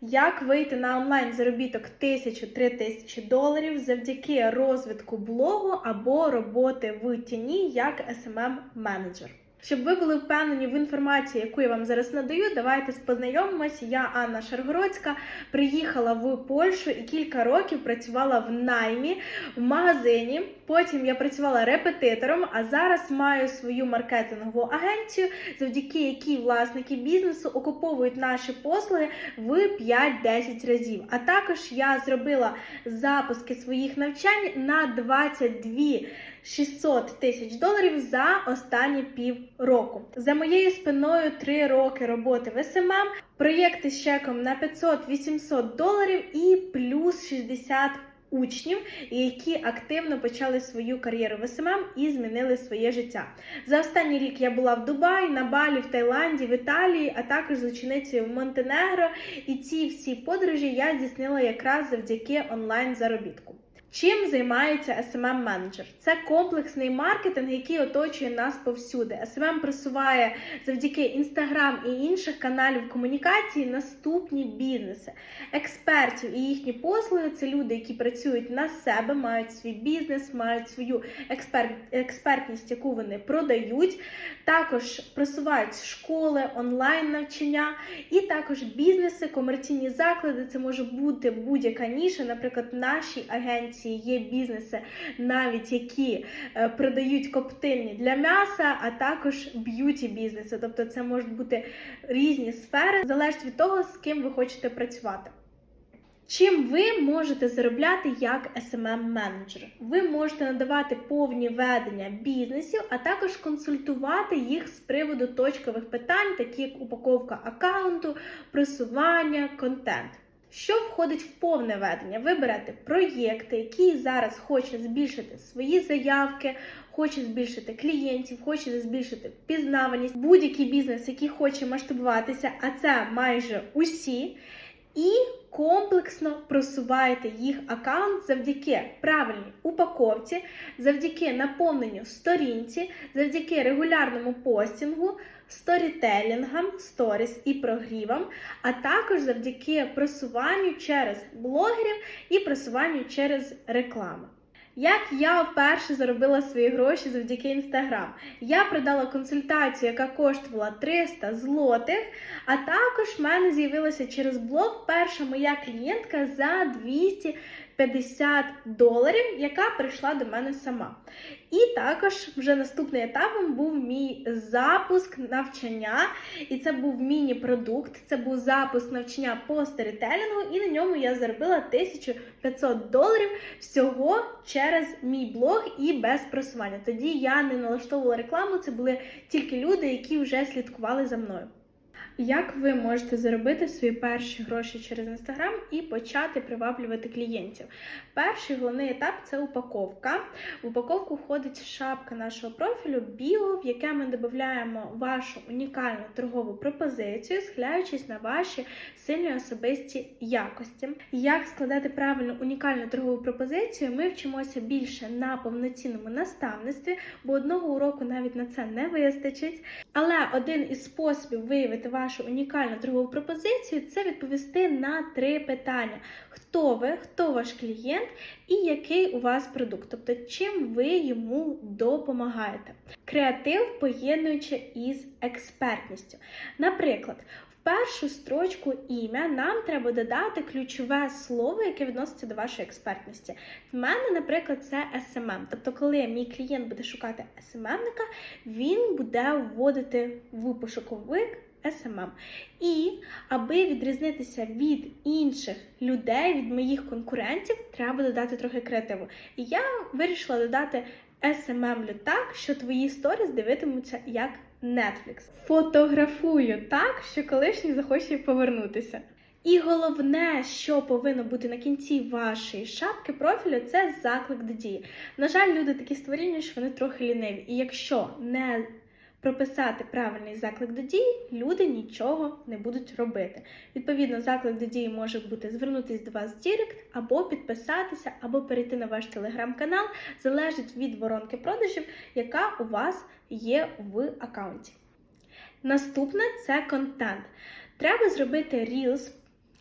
Як вийти на онлайн заробіток 1000-3000 тисячі доларів завдяки розвитку блогу або роботи в тіні як smm менеджер Щоб ви були впевнені в інформації, яку я вам зараз надаю, давайте познайомимося. Я Анна Шаргородська приїхала в Польщу і кілька років працювала в наймі в магазині. Потім я працювала репетитором, а зараз маю свою маркетингову агенцію, завдяки якій власники бізнесу окуповують наші послуги в 5-10 разів. А також я зробила запуски своїх навчань на 22 600 тисяч доларів за останні півроку. За моєю спиною 3 роки роботи в СММ, проєкти з чеком на 500-800 доларів і плюс 60 Учнів, які активно почали свою кар'єру в СММ і змінили своє життя. За останній рік я була в Дубаї, на Балі, в Таїланді, в Італії, а також з ученицею в Монтенегро. І ці всі подорожі я здійснила якраз завдяки онлайн заробітку. Чим займається smm менеджер Це комплексний маркетинг, який оточує нас повсюди. SMM просуває завдяки інстаграм і інших каналів комунікації наступні бізнеси. Експертів і їхні послуги це люди, які працюють на себе, мають свій бізнес, мають свою експерт, експертність, яку вони продають. Також просувають школи, онлайн навчання, і також бізнеси, комерційні заклади. Це може бути будь-яка ніша, наприклад, в нашій агенції є бізнеси, навіть які е, продають коптильні для м'яса, а також б'юті бізнеси. Тобто це можуть бути різні сфери, залежить від того, з ким ви хочете працювати. Чим ви можете заробляти як smm менеджер Ви можете надавати повні ведення бізнесів, а також консультувати їх з приводу точкових питань, такі як упаковка аккаунту, просування, контент. Що входить в повне ведення? Ви берете проєкти, які зараз хоче збільшити свої заявки, хоче збільшити клієнтів, хоче збільшити впізнаваність, будь-який бізнес, який хоче масштабуватися, а це майже усі. І комплексно просуваєте їх аккаунт завдяки правильній упаковці, завдяки наповненню сторінці, завдяки регулярному постінгу, сторітелінгам, сторіс і прогрівам, а також завдяки просуванню через блогерів і просуванню через рекламу. Як я вперше заробила свої гроші завдяки інстаграм? Я продала консультацію, яка коштувала 300 злотих, а також в мене з'явилася через блог перша моя клієнтка за 200 50 доларів, яка прийшла до мене сама. І також вже наступним етапом був мій запуск навчання, і це був міні-продукт, це був запуск навчання по сторітелінгу, і на ньому я заробила 1500 доларів всього через мій блог і без просування. Тоді я не налаштовувала рекламу, це були тільки люди, які вже слідкували за мною. Як ви можете заробити свої перші гроші через інстаграм і почати приваблювати клієнтів? Перший головний етап це упаковка. В упаковку входить шапка нашого профілю біо, в яке ми додаємо вашу унікальну торгову пропозицію, схиляючись на ваші сильні особисті якості. Як складати правильну унікальну торгову пропозицію, ми вчимося більше на повноцінному наставництві, бо одного уроку навіть на це не вистачить. Але один із способів виявити вашу унікальну торгову пропозицію це відповісти на три питання: хто ви, хто ваш клієнт і який у вас продукт, тобто чим ви йому допомагаєте. Креатив поєднуючи із експертністю. Наприклад, першу строчку ім'я нам треба додати ключове слово, яке відноситься до вашої експертності. В мене, наприклад, це SMM. Тобто, коли мій клієнт буде шукати SMM-ника, він буде вводити в пошуковик. SMM. І аби відрізнитися від інших людей, від моїх конкурентів, треба додати трохи креативу. І я вирішила додати SMM так, що твої сторіс дивитимуться як Netflix. Фотографую так, що колишній захоче повернутися. І головне, що повинно бути на кінці вашої шапки профілю, це заклик до дії. На жаль, люди такі створіння, що вони трохи ліниві. І якщо не прописати правильний заклик до дії, люди нічого не будуть робити. Відповідно, заклик до дії може бути звернутися до вас в Дірект, або підписатися, або перейти на ваш телеграм-канал, залежить від воронки продажів, яка у вас є в аккаунті. Наступне це контент. Треба зробити Reels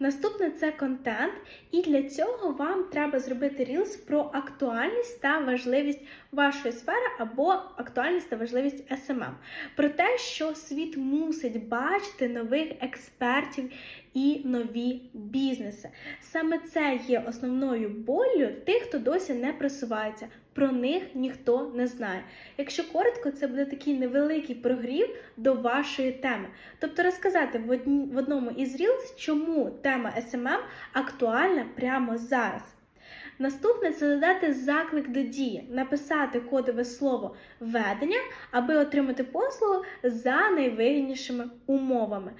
Наступне це контент, і для цього вам треба зробити рілс про актуальність та важливість вашої сфери або актуальність та важливість SMM. Про те, що світ мусить бачити нових експертів і нові бізнеси. Саме це є основною боллю тих, хто досі не просувається. Про них ніхто не знає. Якщо коротко, це буде такий невеликий прогрів до вашої теми. Тобто розказати в, одні, в одному із Reels, чому тема SMM актуальна прямо зараз. Наступне це додати заклик до дії, написати кодове слово ведення, аби отримати послугу за найвигіднішими умовами.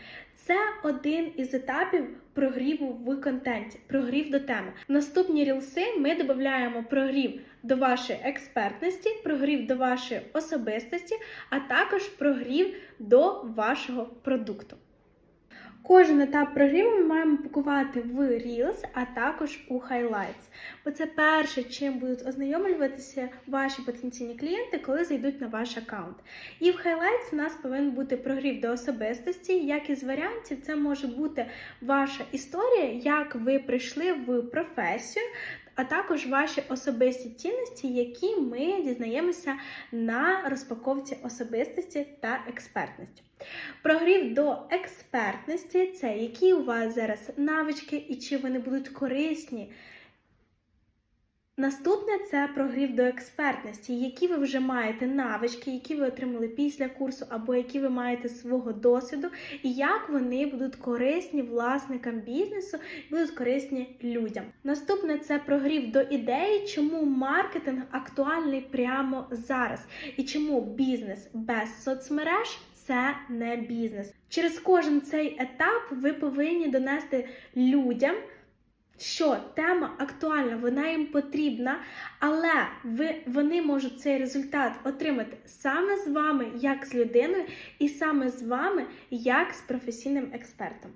Це один із етапів прогріву в контенті, прогрів до теми. Наступні рілси ми додаємо прогрів до вашої експертності, прогрів до вашої особистості, а також прогрів до вашого продукту. Кожен етап прогріву ми маємо пакувати в Reels, а також у Highlights. Бо це перше, чим будуть ознайомлюватися ваші потенційні клієнти, коли зайдуть на ваш аккаунт. І в Highlights у нас повинен бути прогрів до особистості. Як із варіантів, це може бути ваша історія, як ви прийшли в професію. А також ваші особисті цінності, які ми дізнаємося на розпаковці особистості та експертності. Прогрів до експертності це які у вас зараз навички і чи вони будуть корисні. Наступне це прогрів до експертності, які ви вже маєте навички, які ви отримали після курсу, або які ви маєте свого досвіду, і як вони будуть корисні власникам бізнесу, будуть корисні людям. Наступне це прогрів до ідеї, чому маркетинг актуальний прямо зараз, і чому бізнес без соцмереж це не бізнес. Через кожен цей етап ви повинні донести людям. Що тема актуальна, вона їм потрібна, але ви, вони можуть цей результат отримати саме з вами, як з людиною, і саме з вами, як з професійним експертом.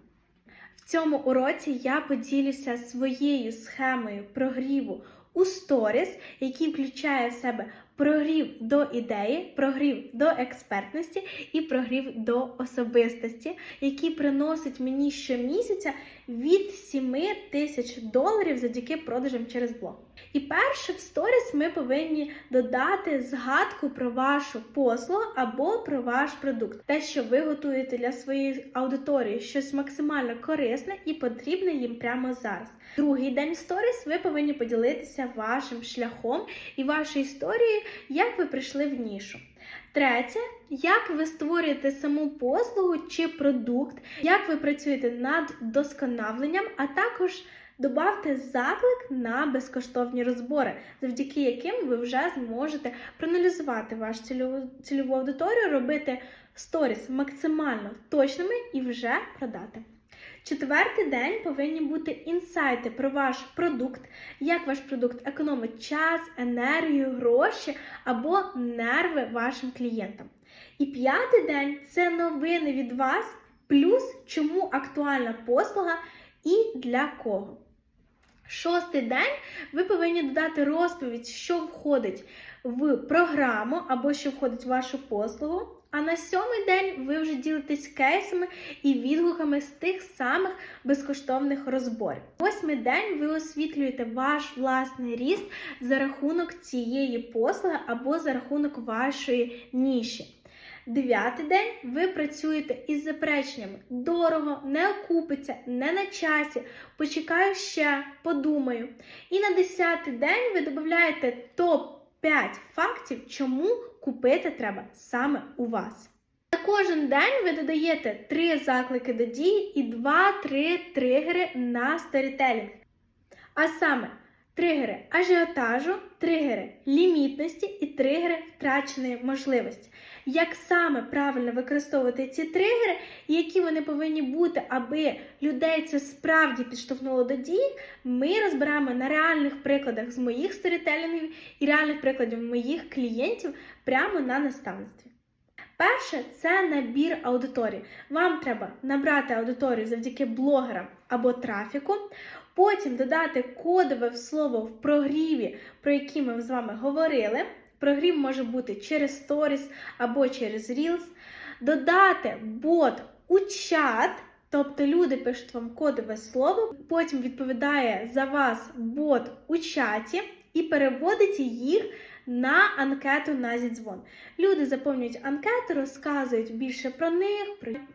В цьому уроці я поділюся своєю схемою прогріву у сторіс, який включає в себе прогрів до ідеї, прогрів до експертності і прогрів до особистості, який приносить мені щомісяця від 7 тисяч доларів завдяки продажам через блог. І перше в сторіс ми повинні додати згадку про вашу послугу або про ваш продукт, те, що ви готуєте для своєї аудиторії, щось максимально корисне і потрібне їм прямо зараз. Другий день в сторіс ви повинні поділитися вашим шляхом і вашою історією, як ви прийшли в нішу. Третє, як ви створюєте саму послугу чи продукт, як ви працюєте над досконаленням, а також Добавте заклик на безкоштовні розбори, завдяки яким ви вже зможете проаналізувати вашу цільову, цільову аудиторію, робити сторіс максимально точними і вже продати. Четвертий день повинні бути інсайти про ваш продукт, як ваш продукт економить час, енергію, гроші або нерви вашим клієнтам. І п'ятий день це новини від вас, плюс чому актуальна послуга і для кого. Шостий день ви повинні додати розповідь, що входить в програму або що входить в вашу послугу. А на сьомий день ви вже ділитесь кейсами і відгуками з тих самих безкоштовних розборів. Восьмий день ви освітлюєте ваш власний ріст за рахунок цієї послуги або за рахунок вашої ніші. Дев'ятий день ви працюєте із запереченнями. Дорого, не окупиться, не на часі. Почекаю ще, подумаю. І на десятий день ви додаєте топ-5 фактів, чому купити треба саме у вас. На кожен день ви додаєте 3 заклики до дії і 2-3 тригери на сторітелінг. А саме тригери ажіотажу, тригери лімітності і тригери втраченої можливості. Як саме правильно використовувати ці тригери, і які вони повинні бути, аби людей це справді підштовхнуло до дії, ми розберемо на реальних прикладах з моїх сторітелінгів і реальних прикладів моїх клієнтів прямо на наставництві. Перше це набір аудиторії. Вам треба набрати аудиторію завдяки блогерам або трафіку, потім додати кодове слово в прогріві, про які ми з вами говорили. Прогрів може бути через Stories або через Reels. Додати бот у чат Тобто люди пишуть вам кодове слово, потім відповідає за вас бот у чаті і переводить їх на анкету на зідзвон. Люди заповнюють анкету, розказують більше про них,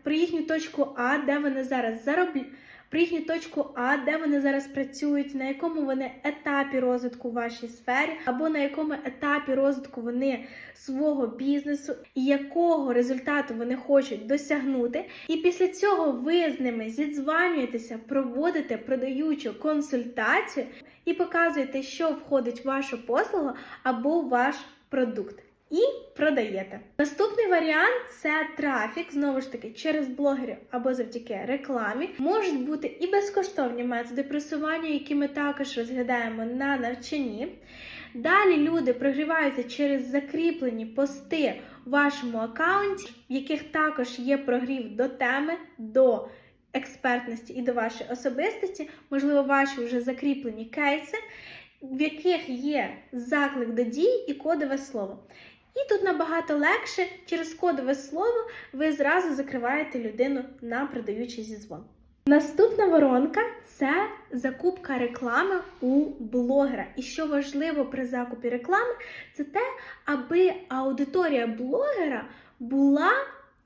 про їхню точку А, де вони зараз заробляють. Про їхню точку А, де вони зараз працюють, на якому вони етапі розвитку в вашій сфері, або на якому етапі розвитку вони свого бізнесу, і якого результату вони хочуть досягнути. І після цього ви з ними зідзванюєтеся, проводите продаючу консультацію і показуєте, що входить в вашу послугу або в ваш продукт. І продаєте. Наступний варіант це трафік, знову ж таки, через блогерів або завдяки рекламі. Можуть бути і безкоштовні методи просування, які ми також розглядаємо на навчанні. Далі люди прогріваються через закріплені пости в вашому аккаунті, в яких також є прогрів до теми, до експертності і до вашої особистості, можливо, ваші вже закріплені кейси, в яких є заклик до дій і кодове слово. І тут набагато легше, через кодове слово ви зразу закриваєте людину на продаючий зізвон. Наступна воронка це закупка реклами у блогера. І що важливо при закупі реклами, це те, аби аудиторія блогера була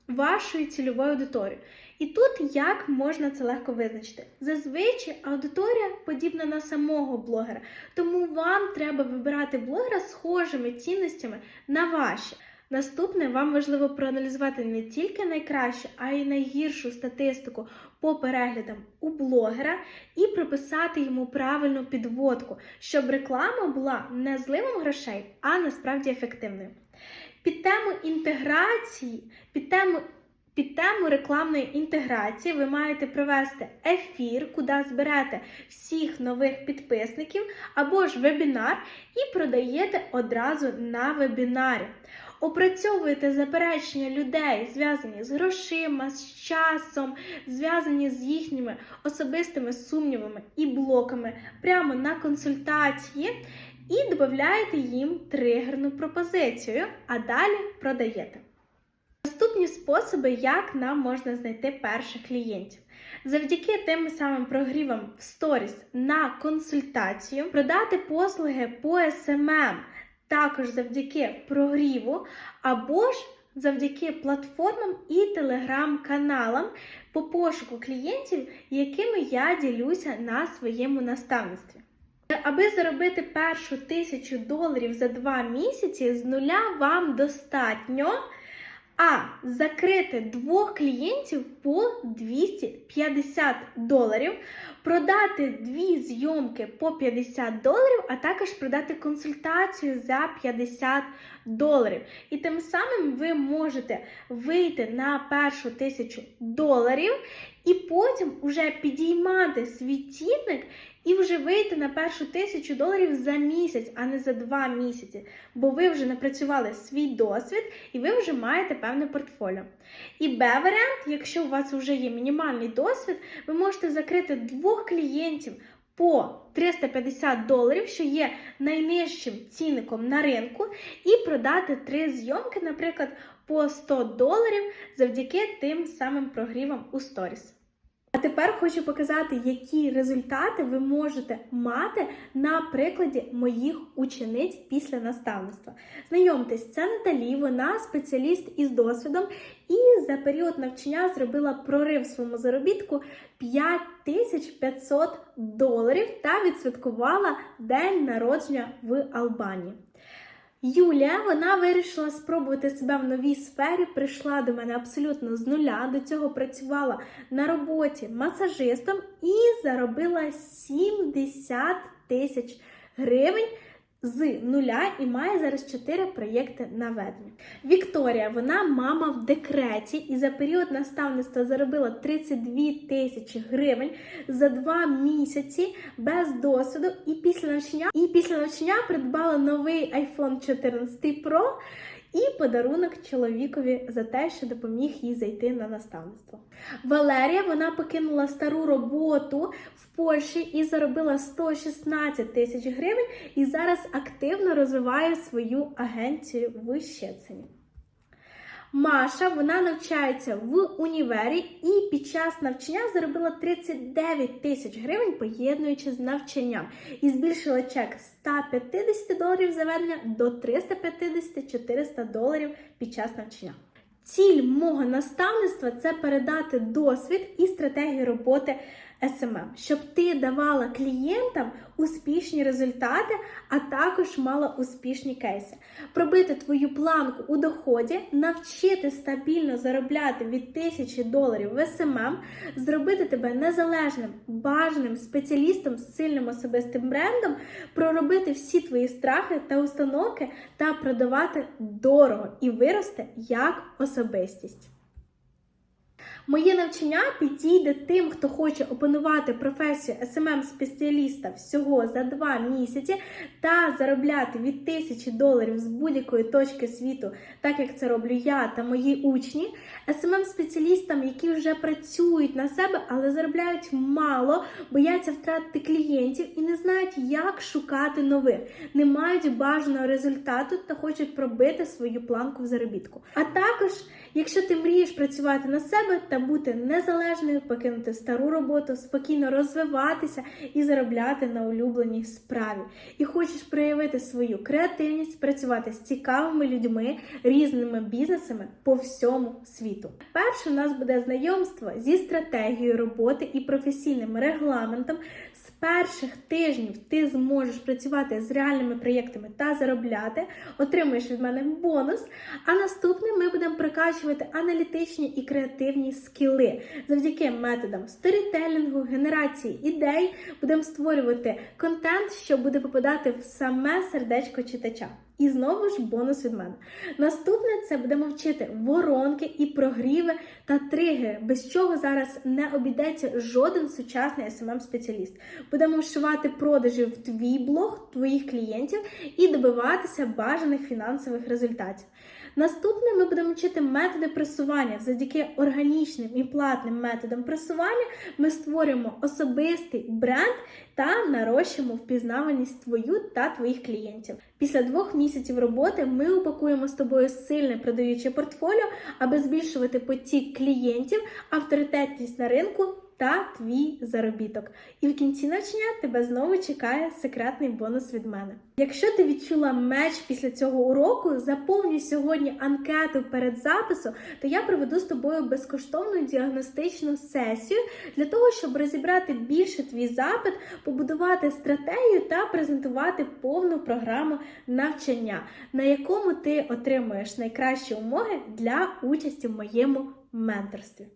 вашою цільовою аудиторією. І тут як можна це легко визначити? Зазвичай аудиторія подібна на самого блогера, тому вам треба вибирати блогера схожими цінностями на ваші. Наступне вам важливо проаналізувати не тільки найкращу, а й найгіршу статистику по переглядам у блогера і прописати йому правильну підводку, щоб реклама була не зливом грошей, а насправді ефективною. Під тему інтеграції, під тему під тему рекламної інтеграції ви маєте провести ефір, куди зберете всіх нових підписників, або ж вебінар, і продаєте одразу на вебінарі. Опрацьовуєте заперечення людей, зв'язані з грошима, з часом, зв'язані з їхніми особистими сумнівами і блоками прямо на консультації, і додаєте їм тригерну пропозицію, а далі продаєте. Наступні способи, як нам можна знайти перших клієнтів. Завдяки тим самим прогрівам в сторіс на консультацію, продати послуги по SMM, також завдяки прогріву, або ж завдяки платформам і телеграм-каналам по пошуку клієнтів, якими я ділюся на своєму наставництві. Аби заробити першу тисячу доларів за два місяці, з нуля вам достатньо. А закрити двох клієнтів по 250 доларів, продати дві зйомки по 50 доларів, а також продати консультацію за 50 доларів. І тим самим ви можете вийти на першу тисячу доларів і потім вже підіймати свій цінник і вже вийти на першу тисячу доларів за місяць, а не за два місяці. Бо ви вже напрацювали свій досвід і ви вже маєте певне портфоліо. І Б-варіант, якщо у вас вже є мінімальний досвід, ви можете закрити двох клієнтів. По 350 доларів, що є найнижчим цінником на ринку, і продати три зйомки, наприклад, по 100 доларів завдяки тим самим прогрівам у сторіс. Тепер хочу показати, які результати ви можете мати на прикладі моїх учениць після наставництва. Знайомтесь, це Наталі, вона спеціаліст із досвідом, і за період навчання зробила прорив в своєму заробітку 5500 доларів та відсвяткувала день народження в Албанії. Юлія вона вирішила спробувати себе в новій сфері. Прийшла до мене абсолютно з нуля. До цього працювала на роботі масажистом і заробила 70 тисяч гривень. З нуля і має зараз 4 проєкти наведення. Вікторія, вона мама в декреті, і за період наставництва заробила 32 тисячі гривень за 2 місяці без досвіду. І після навчання і після навчання придбала новий iPhone 14 Pro і подарунок чоловікові за те, що допоміг їй зайти на наставництво. Валерія вона покинула стару роботу в Польщі і заробила 116 тисяч гривень, і зараз активно розвиває свою агенцію в Щецині. Маша вона навчається в універі і під час навчання заробила 39 тисяч гривень, поєднуючи з навчанням, і збільшила чек з 150 доларів заведення до 350-400 доларів під час навчання. Ціль мого наставництва це передати досвід і стратегію роботи SMM, щоб ти давала клієнтам успішні результати, а також мала успішні кейси. Пробити твою планку у доході, навчити стабільно заробляти від 1000 доларів в SMM, зробити тебе незалежним, бажаним спеціалістом з сильним особистим брендом, проробити всі твої страхи та установки та продавати дорого і вирости як особистість. Моє навчання підійде тим, хто хоче опанувати професію smm спеціаліста всього за 2 місяці та заробляти від 1000 доларів з будь-якої точки світу, так як це роблю я та мої учні, smm спеціалістам які вже працюють на себе, але заробляють мало, бояться втратити клієнтів і не знають, як шукати нових, не мають бажаного результату та хочуть пробити свою планку в заробітку. А також, якщо ти мрієш працювати на себе та бути незалежною, покинути стару роботу, спокійно розвиватися і заробляти на улюбленій справі. І хочеш проявити свою креативність, працювати з цікавими людьми, різними бізнесами по всьому світу. Перше у нас буде знайомство зі стратегією роботи і професійним регламентом. З перших тижнів ти зможеш працювати з реальними проєктами та заробляти, отримуєш від мене бонус. А наступне ми будемо прокачувати аналітичні і креативні скіли завдяки методам сторітелінгу, генерації ідей. Будемо створювати контент, що буде попадати в саме сердечко читача. І знову ж бонус від мене. Наступне це будемо вчити воронки і прогріви та тригери, без чого зараз не обійдеться жоден сучасний smm спеціаліст Будемо вшивати продажі в твій блог, твоїх клієнтів і добиватися бажаних фінансових результатів. Наступне ми будемо вчити методи просування. Завдяки органічним і платним методам просування ми створюємо особистий бренд та нарощуємо впізнаваність твою та твоїх клієнтів. Після двох місяців роботи ми упакуємо з тобою сильне продаюче портфоліо, аби збільшувати потік клієнтів, авторитетність на ринку та твій заробіток. І в кінці навчання тебе знову чекає секретний бонус від мене. Якщо ти відчула меч після цього уроку, заповнюй сьогодні анкету перед записом, то я проведу з тобою безкоштовну діагностичну сесію для того, щоб розібрати більше твій запит, побудувати стратегію та презентувати повну програму навчання, на якому ти отримуєш найкращі умови для участі в моєму менторстві.